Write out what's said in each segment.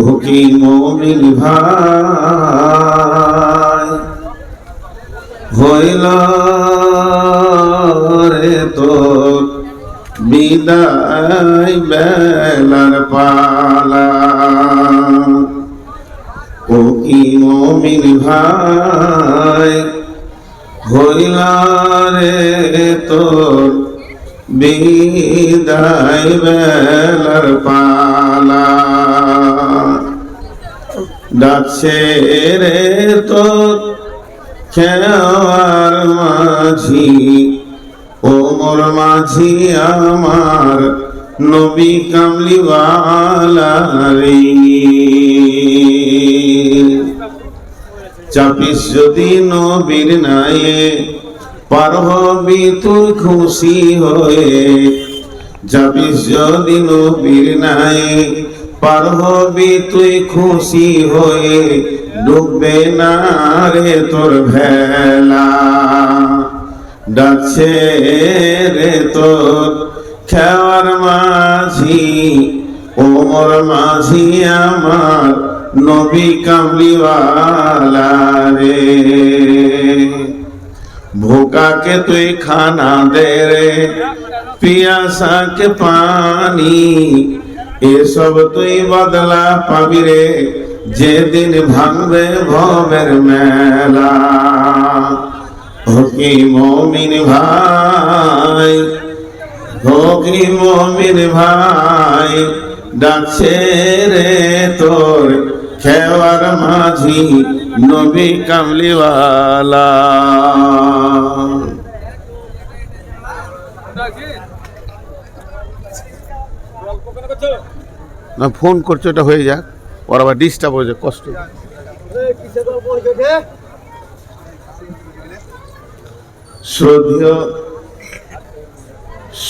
ও কি মমিন ভাই। হইল রে তোর বিদায় বেলার পালা। ও কি মমিন ভাই, হইল রে তোর বিদায় বেলার পালা। ডাকছে রে তোর খেয়ার মাঝি ওমর মাঝি আমার নবী কামলিওয়ালা রে চাপিস যদি নবীর নায়ে, পার হবি তুই খুশি হয়ে। যাবিস যদি নবীর নায়ে পার হবি তুই খুশি হয়ে ডুববে না রে তোর ভেলা। ডাকছে রে তোর খেওয়ার মাঝি, ওমর মাঝি আমার নবী কামলিওয়ালা রে। ভোকা के তুই খানা দে রে পিয়াসা के পানি এসব তুই বদলা পাবি রে, যেদিন ভাঙবে ভবের মেলা। হকি মমিন ভাই হকি মমিন ভাই, ডাকছে রে তোর খেওয়ার মাঝি নবী কামলিওয়ালা। না ফোন করছ, এটা হয়ে যাক। ওর আবার ডিস্টার্ব হয়ে যায় কষ্ট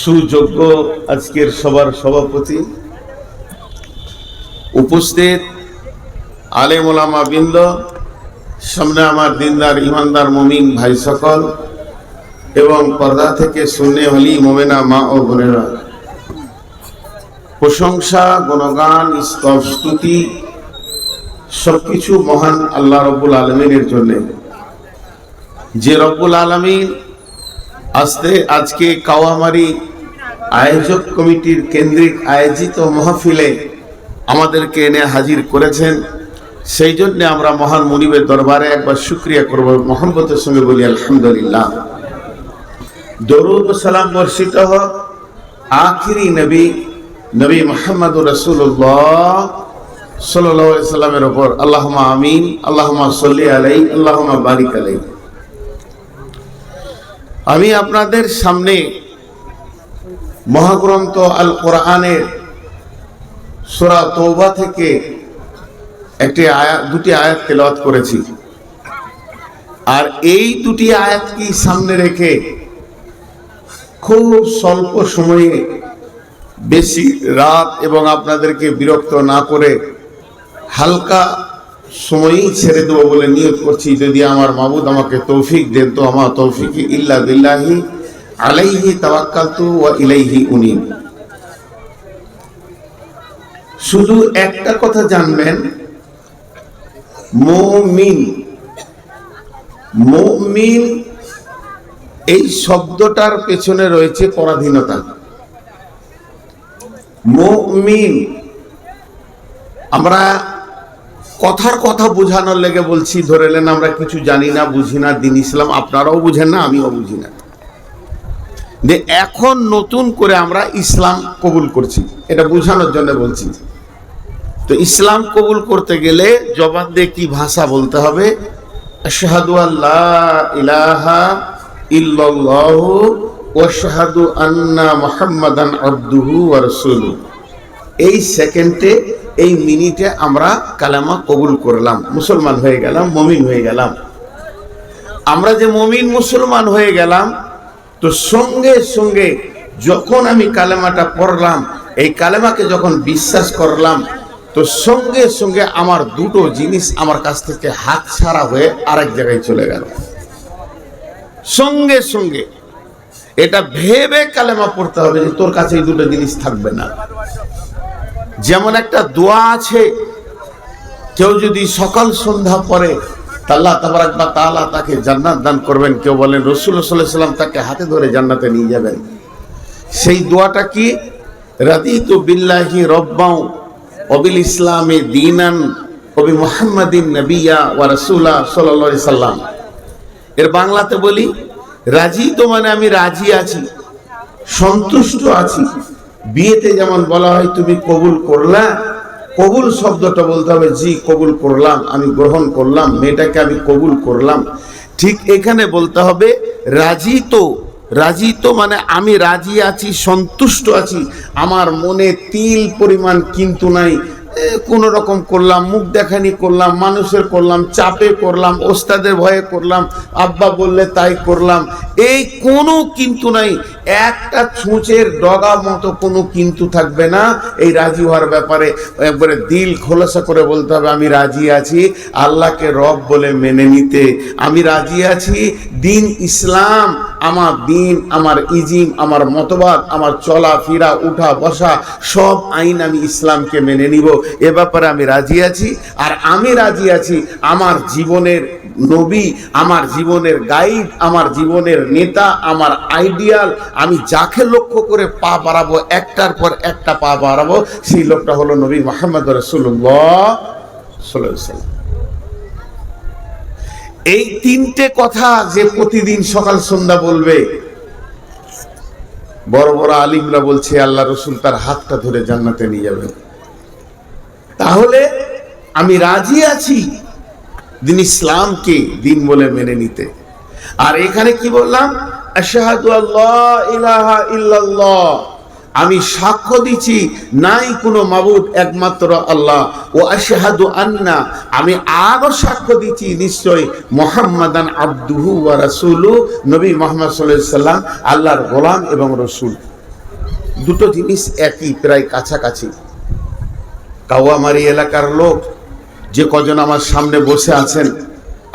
সুযোগ্য আজকের সবার সভাপতি, উপস্থিত আলেম ওলামা বৃন্দ, সামনে আমার দিনদার ইমানদার মমিন ভাই সকল, এবং পর্দা থেকে শুনে হলি মোমেনা মা ও বোনেরা। প্রশংসা, গুণগান স্তুতি, সবকিছু মহান আল্লাহ রব্বুল আলমিনের জন্য। যে রব্বুল আলমিন আজকে আজকে কাওয়ামারি আয়োজক কমিটির কেন্দ্রিক আয়োজিত মহফিলে আমাদেরকে এনে হাজির করেছেন। সেই জন্যে আমরা মহান মনিবের দরবারে একবার শুক্রিয়া করব মোহাম্মতের সঙ্গে বলি আলহামদুলিল্লাহ। দরুদ সালাম বর্ষিত হোক। আখিরি নবী নবী মোহাম্মদ রসুল্লাহ সাল্লামের ওপর আল্লাহমা আমিন আল্লাহমা সল্লি আলাই আল্লাহমা বারিক আলাই আমি আপনাদের সামনে মহাগ্রন্থ আল কোরআনের সোরা তৌবা থেকে একটি আয়াত দুটি আয়াত তেলাওয়াত করেছি। আর এই দুটি আয়াতকে সামনে রেখে খুব স্বল্প সময়ে বেশি রাত এবং আপনাদেরকে বিরক্ত না করে হালকা সময়ই ছেড়ে দেবো বলে নিয়োগ করছি। যদি আমার মাবুদ আমাকে তৌফিক দেন, তো আমার তৌফিক ইল্লা বিল্লাহি আলাইহি তাওয়াক্কালতু ওয়া ইলাইহি উনি শুধু একটা কথা জানবেন, মুমিন মুমিন এই শব্দটার পেছনে রয়েছে পরাধীনতা। মুমিন। আমরা কথার কথা বোঝানোর লেগে বলছি, ধরে নেন আমরা কিছু জানি না, বুঝি না, দিন ইসলাম আপনারাও বুঝেন না, আমিও বুঝি না। যে এখন নতুন করে আমরা ইসলাম কবুল করছি, এটা বোঝানোর জন্য বলছি। তো ইসলাম কবুল করতে গেলে জবান দিয়ে কি ভাষা বলতে হবে? আশহাদু আল্লাহ ইলাহা ইল্লাল্লাহু ওয়া আন্না মুহাম্মাদান আবদুহু ওয়া রাসূলুহু। এই সেকেন্ডে, এই মিনিটে আমরা কালামা কবুল করলাম। মুসলমান হয়ে গেলাম, মমিন হয়ে গেলাম। আমরা যে মমিন মুসলমান হয়ে গেলাম, তো সঙ্গে সঙ্গে যখন আমি কালেমাটা পড়লাম, এই কালেমাকে যখন বিশ্বাস করলাম, তো সঙ্গে সঙ্গে আমার দুটো জিনিস আমার কাছ থেকে হাত ছাড়া হয়ে আরেক জায়গায় চলে গেল। সঙ্গে সঙ্গে এটা ভেবে কালেমা পড়তে হবে যে তোর কাছে এই দুটো জিনিস থাকবে না। যেমন একটা দোয়া আছে, কেউ যদি সকাল সন্ধ্যা পরে আল্লাহ তাবারাক বা তাআলা তাকে জান্নাত দান করবেন। কেউ বলেন, রসুল সাল্লাম তাকে হাতে ধরে জান্নাতে নিয়ে যাবেন। সেই দোয়াটা কি? রাদিতু বিল্লাহি রব্বাও অবিল ইসলামে দিনান কবি মুহাম্মাদিন নবিয়া ওয়া রাসূলা সাল্লাল্লাহু সাল্লাম এর বাংলাতে বলি রাজি তো মানে আমি রাজি আছি, সন্তুষ্ট আছি। বিয়েতে যেমন বলা হয়, তুমি কবুল করলা। কবুল শব্দটা বলতে হবে, জি, কবুল করলাম, আমি গ্রহণ করলাম, মেয়েটাকে আমি কবুল করলাম। ঠিক এখানে বলতে হবে, রাজি তো রাজি তো মানে আমি রাজি আছি, সন্তুষ্ট আছি। আমার মনে তিল পরিমাণ কিন্তু নাই কোনো রকম করলাম, মুখ দেখানি করলাম, মানুষের করলাম, চাপে করলাম ওস্তাদের ভয়ে করলাম, আব্বা বললে তাই করলাম। এই কোনো কিন্তু নাই। একটা ছুঁচের ডগা মতো কোনো কিন্তু থাকবে না। এই রাজি হওয়ার ব্যাপারে একবারে দিল খোলাসা করে বলতে হবে, আমি রাজি আছি। আল্লাহকে রব বলে মেনে নিতে আমি রাজি আছি। দিন ইসলাম, আমার দিন, আমার ইজিম, আমার মতবাদ, আমার চলা ফিরা উঠা বসা, সব আইন আমি ইসলামকে মেনে নিব। এ ব্যাপারে আমি রাজি আছি। আর আমি রাজি আছি আমার জীবনের নবী, আমার জীবনের গাইড, আমার জীবনের নেতা, আমার আইডিয়াল আমি যাকে লক্ষ্য করে পা বাড়াবো, একটার পর একটা পা বাড়াবো, সেই লোকটা হলো নবী মোহাম্মদ রসুল্লাহ এই তিনটে কথা যে প্রতিদিন সকাল সন্ধ্যা বলবে, বড় বড় আলিমরা বলছে, আল্লাহ রসুল তার হাতটা ধরে জান্নাতে নিয়ে যাবেন। তাহলে আমি রাজি আছি দিন ইসলামকে দিন বলে মেনে নিতে। আর এখানে কি বললাম? আমি সাক্ষ্য দিচ্ছি, নাই কোনো মাবুদ একমাত্র আল্লাহ। ও আশহাদু আন্না, আমি আরও সাক্ষ্য দিচ্ছি নিশ্চয় মোহাম্মদান আব্দুহু ওয়া রাসূলু নবী মোহাম্মদ সাল্লাম আল্লাহর গোলাম এবং রসুল। দুটো জিনিস একই, প্রায় কাছাকাছি। কাওয়ামারি এলাকার লোক যে কজন আমার সামনে বসে আছেন,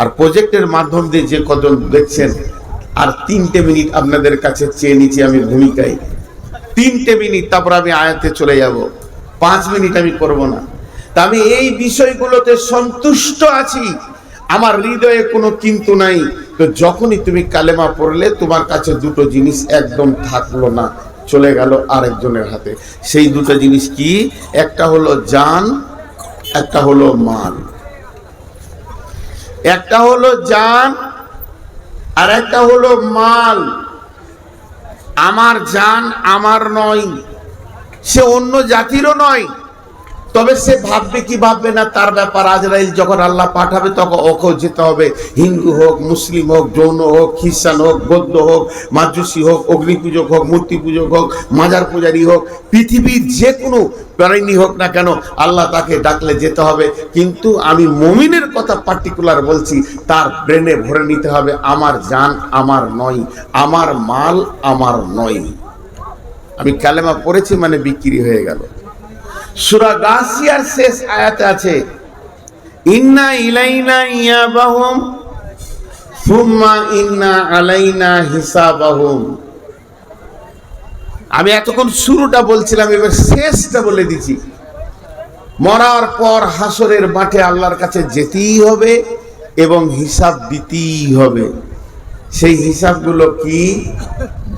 আর প্রজেক্টের মাধ্যম দিয়ে যে কজন দেখছেন আর তিনটে মিনিট আপনাদের কাছে চেয়ে নিচ্ছি আমি ভূমিকায়। তিনটে মিনিট, তারপর আমি আয়াতে চলে যাব। পাঁচ মিনিট আমি করব না। তা আমি এই বিষয়গুলোতে সন্তুষ্ট আছি। আমার হৃদয়ে কোনো কিন্তু নাই। তো যখনই তুমি কালেমা পড়লে, তোমার কাছে দুটো জিনিস একদম থাকল না। চলে গেল আরেকজনের হাতে। সেই দুটো জিনিস কি? একটা হলো জান, একটা হলো মাল। একটা হলো জান আর একটা হলো মাল। আমার জান আমার নয়। সে অন্য জাতিরও নয়। তবে সে ভাববে কি ভাববে না, তার ব্যাপার আজরাইল যখন আল্লাহ পাঠাবে, তখন ওকেও যেতে হবে। হিন্দু হোক, মুসলিম হোক জৈন হোক, খ্রিস্টান হোক, বৌদ্ধ হোক মাজুসি হোক অগ্নি পূজক হোক মূর্তি পূজক হোক, মাজার পূজারি হোক, পৃথিবীর যে কোনো প্রাণী হোক না কেন, আল্লাহ তাকে ডাকলে যেতে হবে। কিন্তু আমি মমিনের কথা পার্টিকুলার বলছি, তার ব্রেনে ভরে নিতে হবে, আমার জান আমার নয়, আমার মাল আমার নয়। আমি কালেমা পড়েছি মানে বিক্রি হয়ে গেল। সুরা গাছিয়ার শেষ আয়াতে আছে, ইন্না ইলাইনা ইয়াবাহুম, সুম্মা ইন্না আলাইনা হিসাবাহুম। আমি এতক্ষণ শুরুটা বলছিলাম, এবার শেষটা বলে দিছি মরার পর হাসরের মাঠে আল্লাহর কাছে যেতেই হবে এবং হিসাব দিতেই হবে। সেই হিসাবগুলো কি?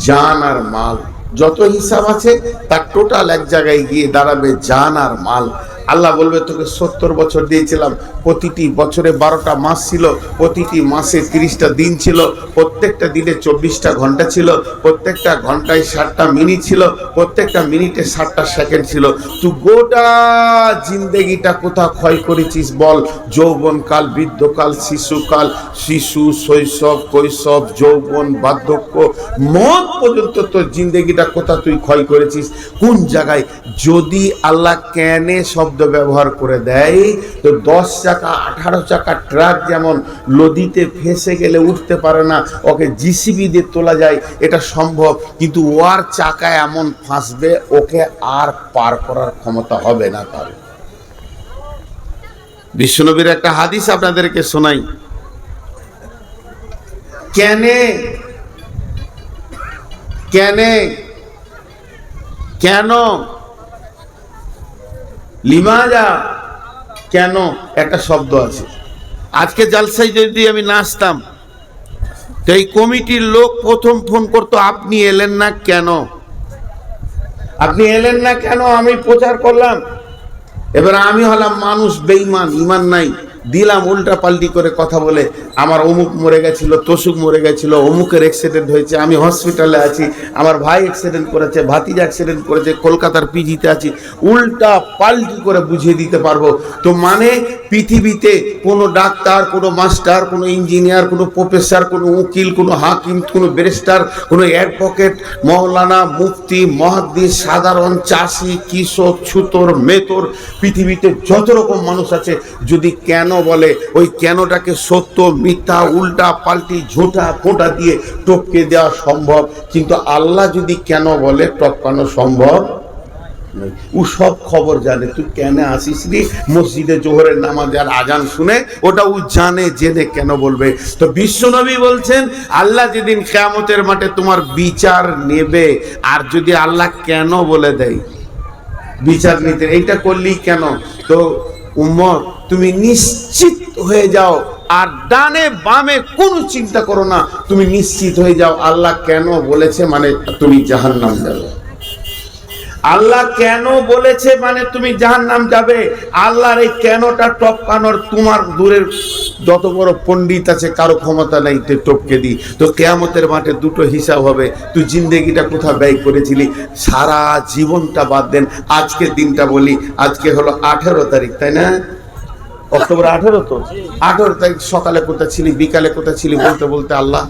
জান আর মাল। যত হিসাব আছে তার টোটাল এক জায়গায় গিয়ে দাঁড়াবে জান আর মাল। আল্লাহ বলবে, তোকে সত্তর বছর দিয়েছিলাম। প্রতিটি বছরে বারোটা মাস ছিল, প্রতিটি মাসে তিরিশটা দিন ছিল, প্রত্যেকটা দিনে চব্বিশটা ঘণ্টা ছিল, প্রত্যেকটা ঘন্টায় ষাটটা মিনিট ছিল, প্রত্যেকটা মিনিটে ষাটটা সেকেন্ড ছিল। তুই গোটা জিন্দেগিটা কোথা ক্ষয় করেছিস বল? যৌবনকাল, বৃদ্ধকাল, শিশুকাল, শিশু, শৈশব, কৈশব, যৌবন, বার্ধক্য, মত পর্যন্ত তোর জিন্দেগিটা কোথা তুই ক্ষয় করেছিস। কোন জায়গায়? যদি আল্লাহ ক্যানে শব্দ ব্যবহার করে দেয়, তো দশ চাকা, আঠারো চাকা ট্রাক যেমন নদীতে ফেসে গেলে উঠতে পারে না, ওকে জিসিবি দিয়ে তোলা যায়, এটা সম্ভব, কিন্তু ওয়ার চাকা এমন ফাঁসবে, ওকে আর পার করার ক্ষমতা হবে না তার। বিশ্বনবীর একটা হাদিস আপনাদেরকে শোনাই। কেনে? কেনে? কেন? লিমাজা কেন একটা শব্দ আছে? আজকে জালসাই যদি আমি নাচতাম, তো এই কমিটির লোক প্রথম ফোন করতো, আপনি এলেন না কেন? আপনি এলেন না কেন? আমি প্রচার করলাম। এবার আমি হলাম মানুষ বেইমান ইমান নাই। দিলাম, উল্টা পাল্টি করে কথা বলে, আমার অমুক মরে গেছিল তসুক মরে গেছিল, অমুকের অ্যাক্সিডেন্ট হয়েছে, আমি হসপিটালে আছি, আমার ভাই অ্যাক্সিডেন্ট করেছে, ভাতিজা অ্যাক্সিডেন্ট করেছে, কলকাতার পিজিতে আছি, উল্টা পাল্টি করে বুঝিয়ে দিতে পারব। তো মানে পৃথিবীতে কোনো ডাক্তার, কোনো মাস্টার কোনো ইঞ্জিনিয়ার কোনো প্রফেসর কোনো উকিল, কোনো হাকিম, কোনো ব্যারিস্টার কোনো অ্যাডভোকেট মৌলানা, মুফতি, মহাদ্দিস, সাধারণ চাষি, কৃষক, ছুতর, মেতর, পৃথিবীতে যত রকম মানুষ আছে, যদি কেন বলে? ওই কেনটাকে সত্য, মিথ্যা, উল্টা, পাল্টি, ঝোঁটা, ফোঁটা দিয়ে টপকে দেওয়া সম্ভব। কিন্তু আল্লাহ যদি কেন বলে, টপকানো সম্ভব। ও সব খবর জানে। তুই কেন আসিস নি মসজিদে জোহরের নামাজ আর আজান শুনে ওটা ও জানে, জেনে কেন বলবে? তো বিশ্বনবী বলছেন, আল্লাহ যেদিন কেয়ামতের মাঠে তোমার বিচার নেবে, আর যদি আল্লাহ কেন বলে দেয়? বিচার নিতে। এইটা করলি কেন? তো উম্মত তুমি নিশ্চিত হয়ে যাও আর ডানে বামে কোনো চিন্তা করো না। তুমি নিশ্চিত হয়ে যাও। আল্লাহ কেন বলেছে মানে তুমি জাহান নাম যাবে। আল্লাহ কেন বলেছে মানে তুমি জাহান নাম যাবে? আল্লাহর এই কেনটা টপকানোর তোমার দূরের যত বড় পণ্ডিত আছে, কারও ক্ষমতা নাই, তে টপকে দিই তো কেয়ামতের মাঠে দুটো হিসাব হবে। তুই জিন্দেগিটা কোথা ব্যয় করেছিলি? সারা জীবনটা বাদ দেন। আজকের দিনটা বলি, আজকে হলো আঠেরো তারিখ, তাই না? অক্টোবর আঠেরো তো। আঠেরো তারিখ সকালে কোথায় ছিলি, বিকালে কোথায় ছিলি বলতে বলতে আল্লাহ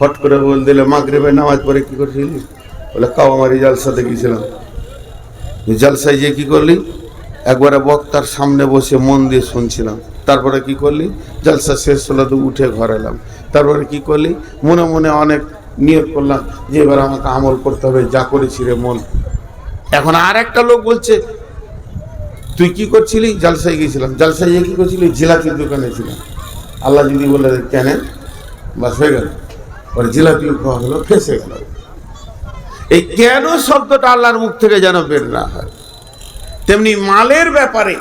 হট করে বল দিলে, মাগরিবের নামাজ পড়ে কি করছিলি? বলে কাউ আমার জালসাতে গিয়েছিলাম। জালসায় যে কি করলি? একবারে বক্তার সামনে বসে মন দিয়ে শুনছিলাম। তারপরে কি করলি? জালসা শেষ হলো তো উঠে ঘর এলাম। তারপরে কি করলি? মনে মনে অনেক নিয়োগ করলাম যে এবার আমাকে আমল করতে হবে, যা করেছি রে মন। এখন আর একটা লোক বলছে তুই কি করছিলি? জালসায় গিয়েছিলাম। জালসায় গিয়ে কি করছিলি? জিলাপির দোকানে ছিলাম। আল্লাহ যদি বলে কেন? বাস হয়ে গেল। পরে জিলাপি খাওয়া হলো ফেসে গেল এই কেন শব্দটা আল্লাহর মুখ থেকে যেন বের না হয়? তেমনি মালের ব্যাপারে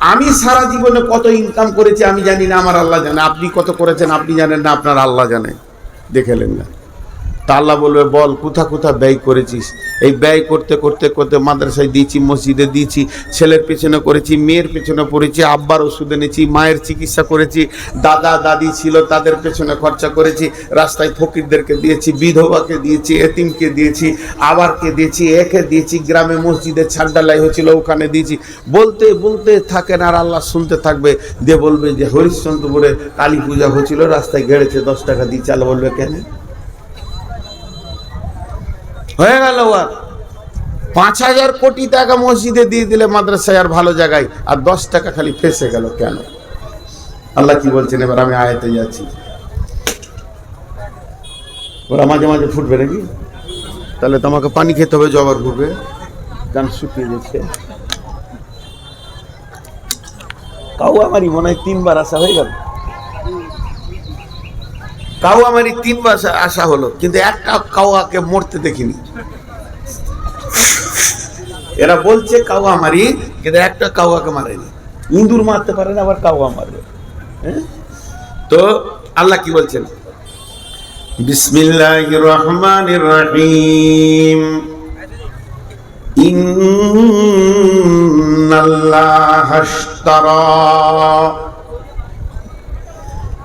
আমি সারা জীবনে কত ইনকাম করেছি আমি জানি না, আমার আল্লাহ জানে। আপনি কত করেছেন, আপনি জানেন না, আপনার আল্লাহ জানে। দেখেলেন না। তা আল্লাহ বলবে, বল, কোথা কোথা ব্যয় করেছিস? এই ব্যয় করতে করতে করতে মাদ্রাসায় দিয়েছি, মসজিদে দিয়েছি, ছেলের পেছনে করেছি, মেয়ের পেছনে পড়েছি, আব্বার ওষুধ এনেছি, মায়ের চিকিৎসা করেছি, দাদা, দাদি ছিল, তাদের পেছনে খরচা করেছি, রাস্তায় ফকিরদেরকে দিয়েছি, বিধবাকে দিয়েছি, এতিমকে দিয়েছি, আবারকে দিয়েছি, একে দিয়েছি, গ্রামে মসজিদে ছাড়ডালাই হয়েছিল, ওখানে দিয়েছি। বলতে বলতে থাকেন আর আল্লাহ শুনতে থাকবে। দিয়ে বলবে যে, হরিশ্চন্দ্রপুরে কালী পূজা হয়েছিল রাস্তায় গেড়েছে, দশ টাকা দিয়ে চাল বলবে, কেন? হয়ে গেল আর। পাঁচ হাজার কোটি টাকা মসজিদে দিয়ে দিলে মাদ্রাসায় আর ভালো জায়গায়, আর দশ টাকা খালি ফেসে গেল কেন? আল্লাহ কি বলছেন? এবার আমি আয়াতে যাচ্ছি। ওরা মাঝে মাঝে ফুটবে নাকি? তাহলে তোমাকে পানি খেতে হবে, জবার ফুটবে। গান শুকিয়ে যাচ্ছে। তাও আমারই মনে হয় তিনবার আসা হয়ে গেল। কাউ আমারই তিনবার আসা হলো, কিন্তু একটা কাউয়াকে মরতে দেখিনি। এরা বলছে কাউয়া মারি কিন্তু একটা কাউয়াকে মারেনি। ইঁদুর মারতে পারে আবার কাউয়া মারবে। হ্যাঁ? তো আল্লাহ কি বলছেন? বিসমিল্লাহ রহমান রহিম। ইন্নাল্লাহ আশতারা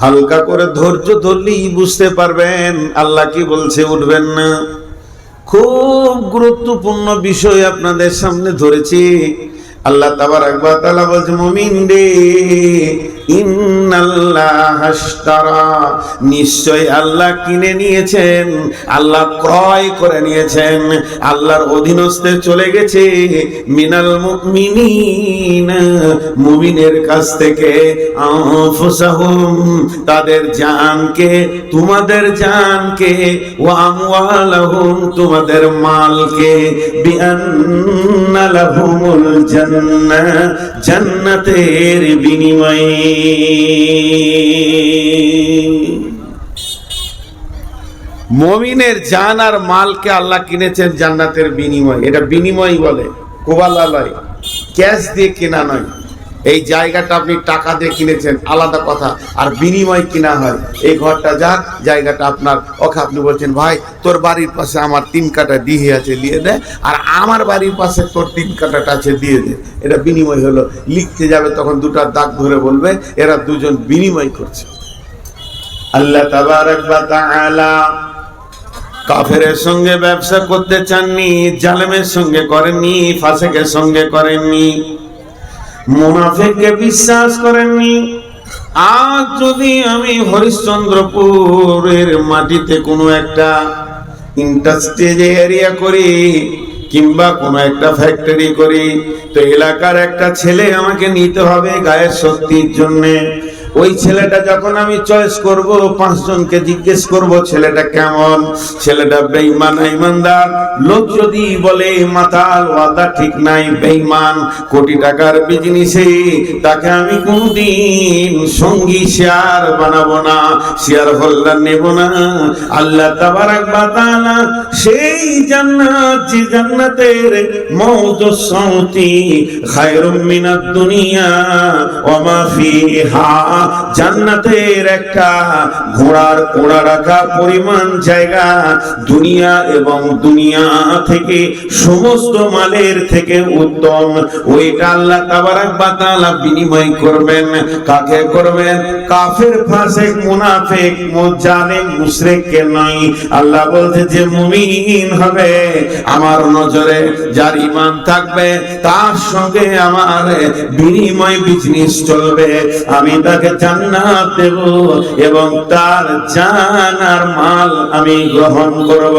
হালকা করে ধৈর্য ধরলেই বুঝতে পারবেন। আল্লাহ কি বলছে, উঠবেন না। খুব গুরুত্বপূর্ণ বিষয় আপনাদের সামনে ধরেছি। আল্লাহ বলছে রে নিশ্চয় আল্লাহ কিনে নিয়েছেন, আল্লাহ ক্রয় করে নিয়েছেন, আল্লাহর অধীনস্থে চলে গেছে। মিনাল মুমিনের কাছ থেকে তাদের জানকে, তোমাদের জানকে, ওয়া আমওয়ালাহুম, তোমাদের মালকে, বিআন্না জান্নাতের বিনিময়ে। মমিনের জান আর মালকে আল্লাহ কিনেছেন জান্নাতের বিনিময়। এটা বিনিময় বলে কোবালালয় ক্যাশ দিয়ে কেনা নয়। এই জায়গাটা আপনি টাকা দিয়ে কিনেছেন, আলাদা কথা। আর বিনিময় কিনা হয়, এই ঘরটা যাক, জায়গাটা আপনার ওকে আপনি বলছেন, ভাই, তোর বাড়ির পাশে আমার তিন কাটা ডিহে আছে, দিয়ে দে। আর আমার বাড়ির পাশে তোর তিন কাটাটা আছে, দিয়ে দে। এটা বিনিময় হলো। লিখতে যাবে, তখন দুটা দাগ ধরে বলবে, এরা দুজন বিনিময় করছে। আল্লাহ কাফেরের সঙ্গে ব্যবসা করতে চাননি, জালেমের সঙ্গে করেননি, ফাসেকের সঙ্গে করেননি। মুনাফিককে বিশ্বাস করেননি। আজ যদি আমি হরিশ্চন্দ্রপুরের মাটিতে কোনো একটা ইন্ডাস্ট্রিজ এরিয়া করি, কিংবা কোনো একটা ফ্যাক্টরি করি, তো এলাকার একটা ছেলে আমাকে নিতে হবে গায়ের শক্তির জন্যে। ওই ছেলেটা যখন আমি চয়েস করব, পাঁচজনকে জিজ্ঞেস করব, ছেলেটা কেমন? ছেলেটা বেঈমান ইমানদার লোক যদি বলে, মাতাল ওয়াদা ঠিক নাই, বেঈমান, কোটি টাকার বিজনেসে তাকে আমি কোনদিন সঙ্গী শেয়ার বানাবো না শেয়ার হোল্ডার নেব না। আল্লাহ তাবারাক তাআলা সেই জান্নাত, যে জান্নাতের মওজু সাউতি খায়রুম মিনাদ দুনিয়া, ওয়া মা ফিহা জান্নাতের একটা ঘোড়ার কোড়া রাখা পরিমাণ জায়গা দুনিয়া এবং দুনিয়া থেকে, সমস্ত মালের থেকে উত্তম। ওইটা আল্লাহ তাবারাক তাআলা বিনিময় করবেন। কাকে করবেন? কাফের, ফাসিক, মুনাফিক, মুজালিম মুশরিককে নয়। আল্লাহ বলছে যে মুমিন হবে। আমার নজরে যার ঈমান থাকবে, তার সঙ্গে আমার বিনিময় বিজনেস চলবে। আমি তাকে জান্নাত দেব এবং তার জান আর মাল আমি গ্রহণ করব।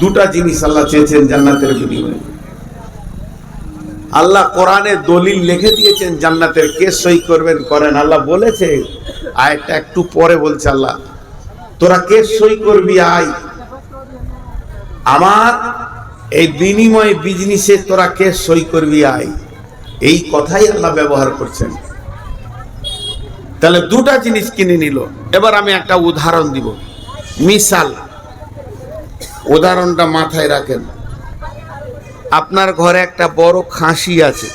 দুটা জিনিস আল্লাহ চেয়েছেন জান্নাতের বিনিময়ে। আল্লাহ কোরআনে দলিল লিখে দিয়েছেন, জান্নাতের কে সই করবেন, করেন। আল্লাহ বলেছে আয়টা একটু পরে বলছে আল্লাহ, তোরা কে সই করবি, আয়। আমার এই বিনিময় বিজনেসে তোরা কে সই করবি, আয়। এই কথাই আল্লাহ ব্যবহার করছেন। তাহলে দুটা জিনিস কিনে নিল। এবার আমি একটা উদাহরণ দিব। মিসাল উদাহরণটা মাথায় রাখেন। আপনার ঘরে একটা বড় খাসি আছে।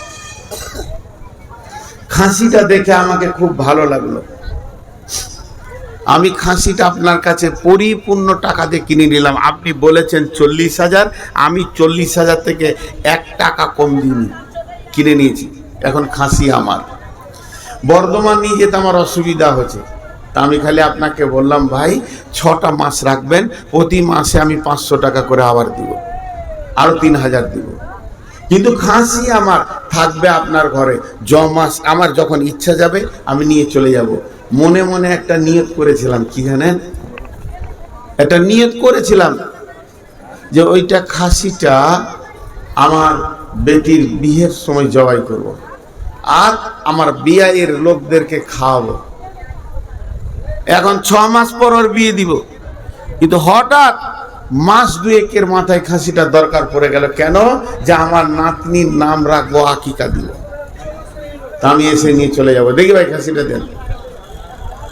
খাসিটা দেখে আমাকে খুব ভালো লাগল। আমি খাসিটা আপনার কাছে পরিপূর্ণ টাকা দিয়ে কিনে নিলাম। আপনি বলেছেন চল্লিশ হাজার, আমি চল্লিশ হাজার থেকে এক টাকা কম দিইনি। কিনে নিয়েছি। এখন খাসি আমার। বর্ধমান নিয়ে যেতে আমার অসুবিধা হচ্ছে। তা আমি খালি আপনাকে বললাম, ভাই, ছটা মাস রাখবেন, প্রতি মাসে আমি পাঁচশো টাকা করে আবার দিব। আরও তিন হাজার দিব। কিন্তু খাসি আমার থাকবে আপনার ঘরে। জ মাস আমার যখন ইচ্ছা যাবে, আমি নিয়ে চলে যাব। মনে মনে একটা নিয়ত করেছিলাম, কি জানেন? একটা নিয়ত করেছিলাম যে ওইটা খাসিটা আমার বেটির বিয়ের সময় জবাই করব। আর আমার বিয়ের লোকদেরকে খাওয়াবো। এখন ছ মাস পর ওর বিয়ে দিব। কিন্তু হঠাৎ মাস দুয়েকের মাথায় খাসিটা দরকার পড়ে গেল। কেন? যে আমার নাতনির নাম রাখব আকিকা দিব। তা আমি এসে নিয়ে চলে যাব। দেখি ভাই খাসিটা দেন।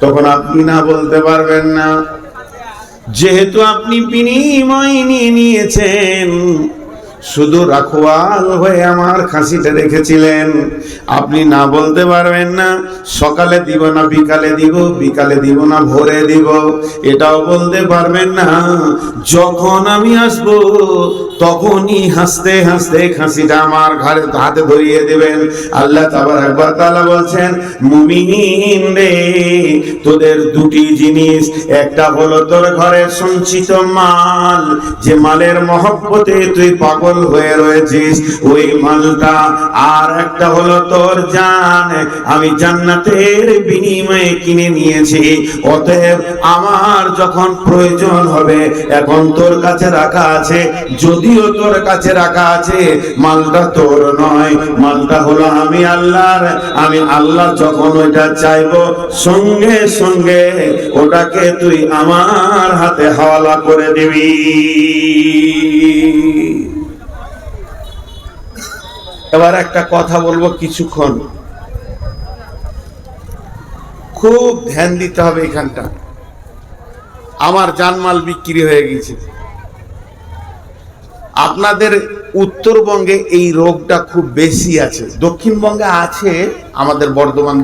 তখন আপনি না বলতে পারবেন না। যেহেতু আপনি বিনিময় নিয়ে নিয়েছেন শুধু রাখোয়াল হয়ে আমার খাসিটা রেখেছিলেন। আপনি না বলতে পারবেন না, সকালে দিব না, বিকালে দিব বিকালে দিব না, ভোরে দিব। এটাও বলতে পারবেন না, যখন আমি আসব, তখনই হাসতে হাসতে খাসিটা আমার ঘরে হাতে ধরিয়ে দেবেন। আল্লাহ তাবার একবার তালা বলছেন মুমিন রে, তোদের দুটি জিনিস, একটা হলো তোর ঘরে সঞ্চিত মাল, যে মালের মহব্বতে তুই পাগল হয়ে রয়েছিস। ওই মালটা আর একটা হলো তোর জান। আমি জান্নাতের বিনিময়ে কিনে নিয়েছি। অতএব আমার যখন প্রয়োজন হবে, এখন তোর কাছে রাখা আছে। যদিও তোর কাছে রাখা আছে, মালটা তোর নয়। মালটা হলো আমি আল্লাহর। আমি আল্লাহ যখন ওইটা চাইব, সঙ্গে সঙ্গে ওটাকে তুই আমার হাতে হাওয়ালা করে দিবি। এবার একটা কথা বলব কিছুক্ষণ। খুব ধ্যান দিতে হবে এখানটা। আমার জানমাল বিক্রি হয়ে গেছে। আপনাদের উত্তরবঙ্গে এই রোগটা খুব বেশি আছে। দক্ষিণবঙ্গে আছে, আমাদের বর্ধমান,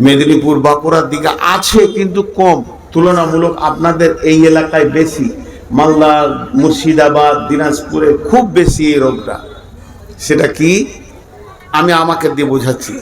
মেদিনীপুর, বাঁকুড়ার দিকে আছে কিন্তু কম। তুলনামূলক আপনাদের এই এলাকায় বেশি। মালদা, মুর্শিদাবাদ, দিনাজপুরে খুব বেশি এই রোগটা। সেটা কি? আমি আমাকে দিয়ে বোঝাচ্ছি।